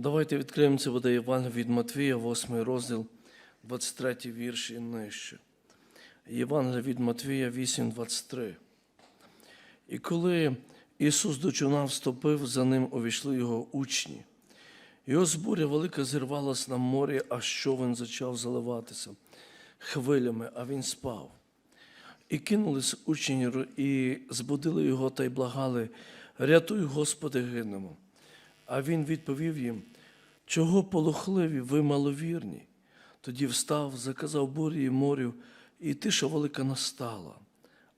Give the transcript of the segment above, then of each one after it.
Давайте відкриємо це буде Євангелія від Матвія, 8 розділ, 23 вірш і нижче. Євангелія від Матвія 8, 23. І коли Ісус до човна вступив, за ним увійшли його учні. І ось буря велика зірвалась на морі, аж човен зачав заливатися хвилями, а він спав. І кинулись учні і збудили його та й благали, рятуй, Господи, гинемо. А він відповів їм, чого полохливі, ви маловірні. Тоді встав, заказав бурі і морю, і тиша велика настала.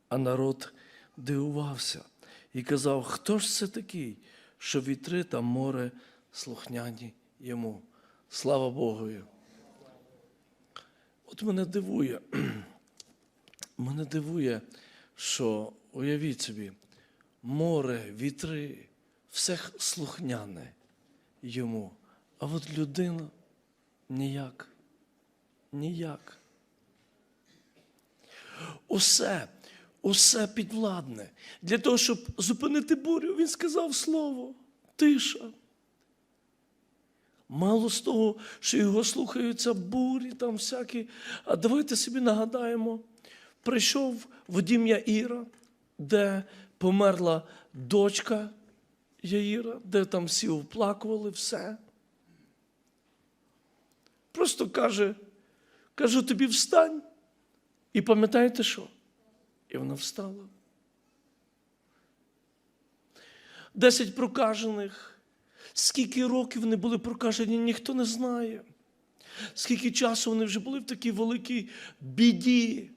А народ дивувався і казав, хто ж це такий, що вітри та море слухняні йому. Слава Богові. От мене дивує, мене дивує, що уявіть собі, море, вітри, все слухняне йому. А от людина ніяк. Ніяк. Усе, усе підвладне. Для того, щоб зупинити бурю, він сказав слово, тиша. Мало з того, що його слухаються бурі, там всякі. А давайте собі нагадаємо, прийшов Вадим Яїра, де померла дочка Яїра, де там всі оплакували все. Просто каже, кажу тобі встань. І пам'ятаєте що? І вона встала. Десять прокажених. Скільки років вони були прокажені, ніхто не знає. Скільки часу вони вже були в такій великій біді.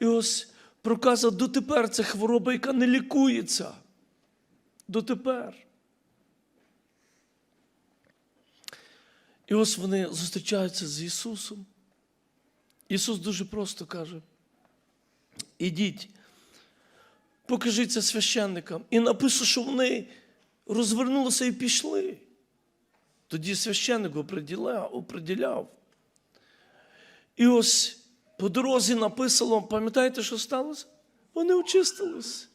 І ось проказа дотепер це хвороба, яка не лікується. Дотепер. І ось вони зустрічаються з Ісусом. Ісус дуже просто каже: ідіть, покажіться священникам. І написано, що вони розвернулися і пішли. Тоді священник оприділяв. І ось по дорозі написано, пам'ятаєте, що сталося? Вони очистились.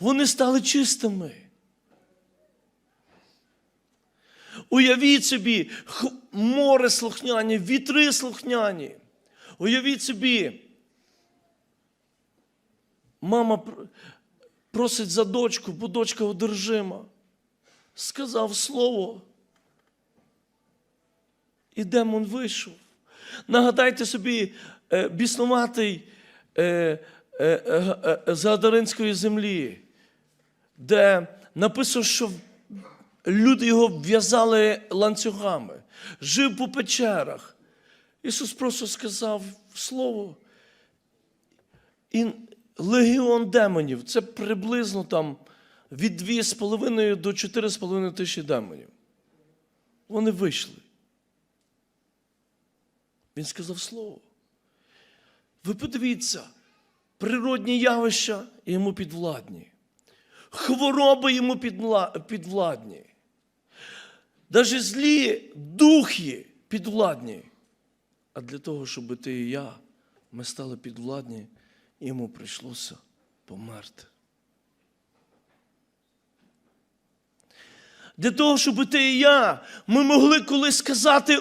Вони стали чистими. Уявіть собі, море слухняні, вітри слухняні. Уявіть собі, мама просить за дочку, бо дочка одержима. Сказав слово. І демон вийшов. Нагадайте собі, е, біснуватий е, е, з Гадаринської землі, де написано, що люди його в'язали ланцюгами, жив по печерах. Ісус просто сказав слово. І легіон демонів це приблизно там від 2,5 до 4,5 тисячі демонів. Вони вийшли. Він сказав слово. Ви подивіться, природні явища йому підвладні, хвороби йому підвладні, навіть злі духи підвладні. А для того, щоб ти і я, ми стали підвладні, йому прийшлося померти. Для того, щоб ти і я, ми могли колись сказати,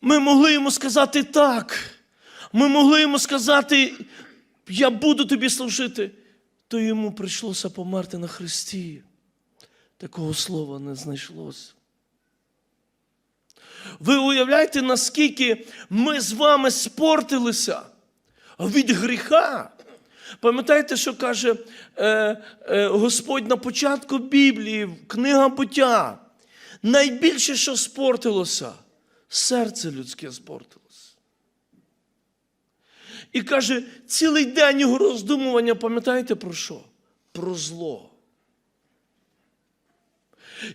ми могли йому сказати так. Ми могли йому сказати, я буду тобі служити, то йому прийшлося померти на Христі. Такого слова не знайшлося. Ви уявляєте, наскільки ми з вами спортилися від гріха. Пам'ятаєте, що каже е, е, Господь на початку Біблії, книга буття? Найбільше, що спортилося, серце людське спортилося. І каже, цілий день його роздумування, пам'ятаєте про що? Про зло.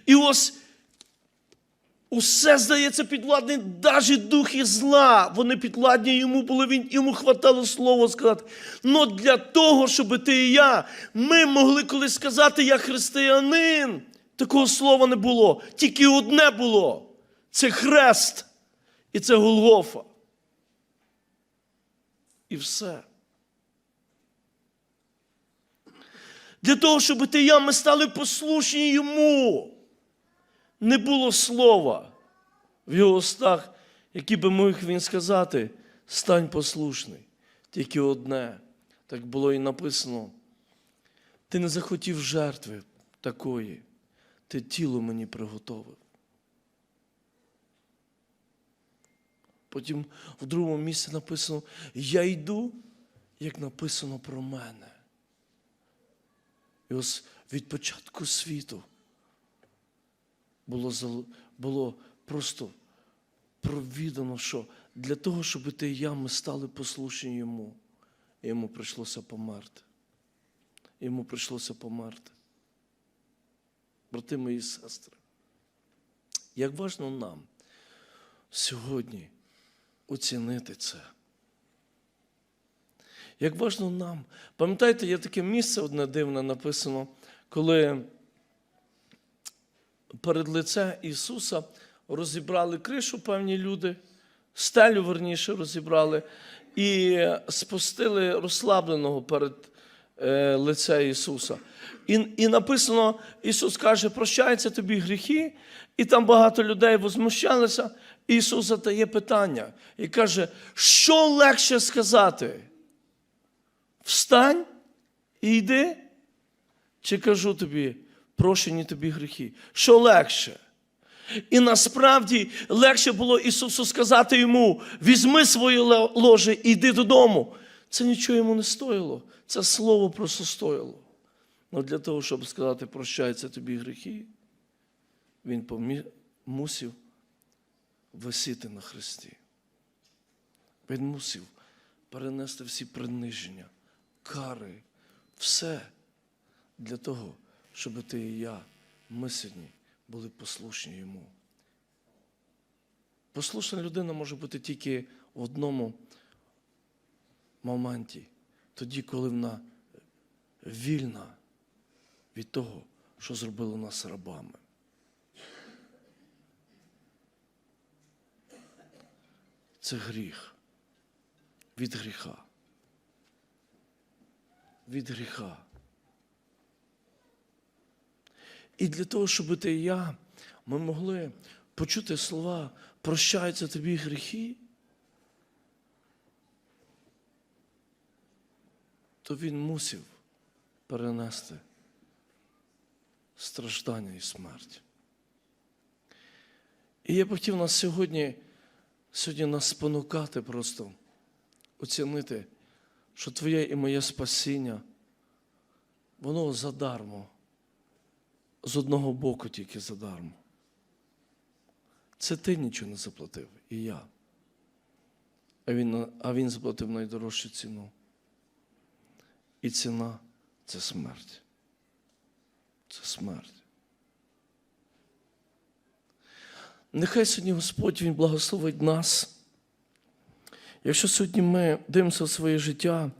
І ось Усе здається підвладне, навіть духи зла, вони підвладні йому були, він, йому хватало слова сказати. Но для того, щоб ти і я, ми могли колись сказати, я християнин. Такого слова не було. Тільки одне було це хрест і це Голгофа. І все. Для того, щоб ти і я, ми стали послушні йому не було слова, в його устах, які би міг він сказати, стань послушний. Тільки одне, так було і написано. Ти не захотів жертви такої, ти тіло мені приготовив. Потім в другому місці написано: Я йду, як написано про мене. І ось від початку світу було, було просто провідано, що для того, щоб ти і я ми стали послушні йому, йому прийшлося померти. Йому прийшлося померти. Брати мої сестри, як важно нам сьогодні оцінити це. Як важно нам. Пам'ятаєте, є таке місце одне дивне написано, коли перед лице Ісуса розібрали кришу певні люди, стелю верніше розібрали, і спустили розслабленого перед е, лице Ісуса. І, і написано, Ісус каже, прощаються тобі гріхи, і там багато людей возмущалися. Ісус задає питання і каже, що легше сказати? Встань і йди, чи кажу тобі, прощені тобі гріхи. Що легше? І насправді легше було Ісусу сказати йому: візьми своє ложе і йди додому. Це нічого йому не стоїло. Це слово просто стоїло. Але для того, щоб сказати, прощаються тобі гріхи, він мусив висіти на хресті. Він мусив перенести всі приниження, кари, все для того, щоб ти і я, ми сьогодні були послушні йому. Послушна людина може бути тільки в одному моменті, тоді, коли вона вільна від того, що зробило нас рабами. Це гріх. Від гріха. Від гріха. І для того, щоб ти і я, ми могли почути слова прощаються тобі гріхи, то він мусив перенести страждання і смерть. І я б хотів нас сьогодні, сьогодні нас спонукати просто, оцінити, що Твоє і моє спасіння, воно задармо з одного боку тільки задармо. Це ти нічого не заплатив, і я. А він, а він заплатив найдорожчу ціну. І ціна це смерть. Це смерть. Нехай сьогодні Господь Він благословить нас. Якщо сьогодні ми дивимося в своє життя,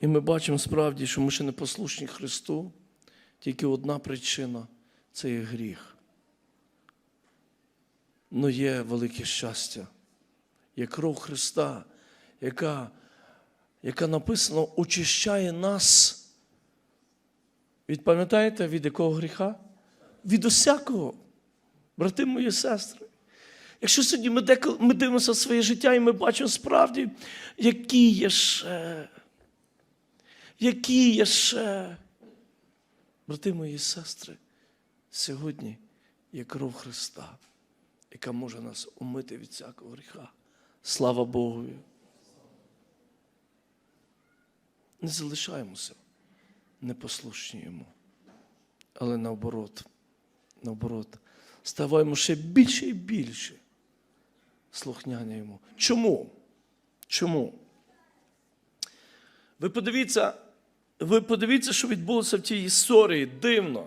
і ми бачимо справді, що ми ще не послушні Христу, тільки одна причина це є гріх. Но є велике щастя, є кров Христа, яка, яка написано, очищає нас. Від пам'ятаєте, від якого гріха? Від усякого, брати мої сестри. Якщо сьогодні ми, деколи, ми дивимося своє життя і ми бачимо справді, які є ще, які є ще. Брати мої і сестри, сьогодні є кров Христа, яка може нас умити від всякого гріха. Слава Богу. Не залишаємося непослушні йому. Але наоборот, наоборот, ставаємо ще більше і більше слухняні йому. Чому? Чому? Ви подивіться, ви подивіться, що відбулося в тій історії дивно.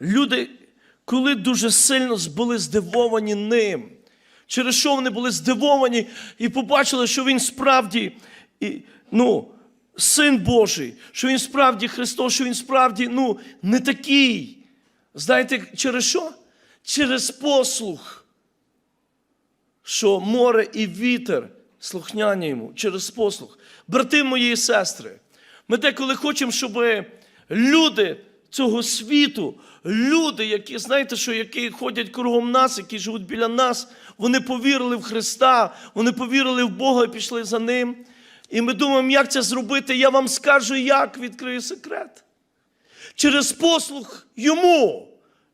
Люди, коли дуже сильно були здивовані ним, через що вони були здивовані і побачили, що він справді і, ну, син Божий, що він справді Христос, що він справді ну, не такий. Знаєте, через що? Через послух, що море і вітер слухняні йому, через послух. Брати мої сестри, ми деколи хочемо, щоб люди цього світу, люди, які, знаєте, що які ходять кругом нас, які живуть біля нас, вони повірили в Христа, вони повірили в Бога і пішли за Ним. І ми думаємо, як це зробити. Я вам скажу, як відкрию секрет. Через послуг йому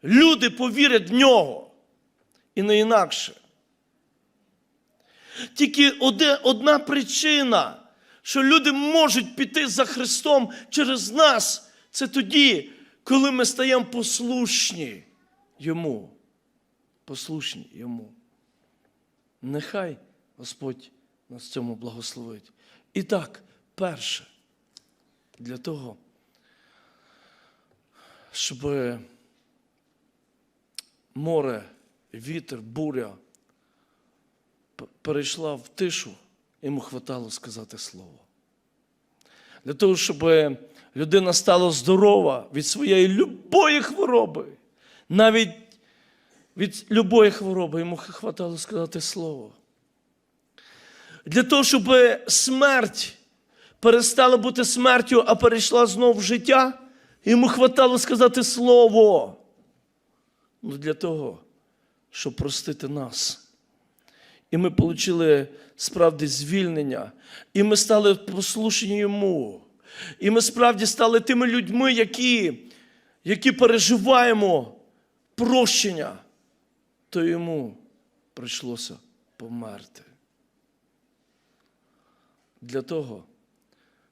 люди повірять в нього. І не інакше. Тільки одна причина, що люди можуть піти за Христом через нас, це тоді, коли ми стаємо послушні Йому. Послушні Йому. Нехай Господь нас цьому благословить. І так, перше, для того, щоб море, вітер, буря перейшла в тишу, йому хватало сказати слово. Для того, щоб людина стала здорова від своєї любої хвороби, навіть від любої хвороби йому хватало сказати слово. Для того, щоб смерть перестала бути смертю, а перейшла знову в життя, йому хватало сказати слово. Ну, для того, щоб простити нас. І ми отримали справді звільнення, і ми стали послушні йому. І ми справді стали тими людьми, які, які переживаємо прощення, то йому прийшлося померти. Для того,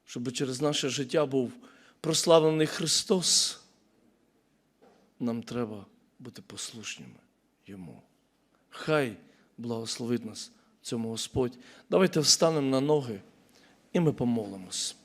щоб через наше життя був прославлений Христос, нам треба бути послушними Йому. Хай благословить нас цьому Господь. Давайте встанемо на ноги і ми помолимось.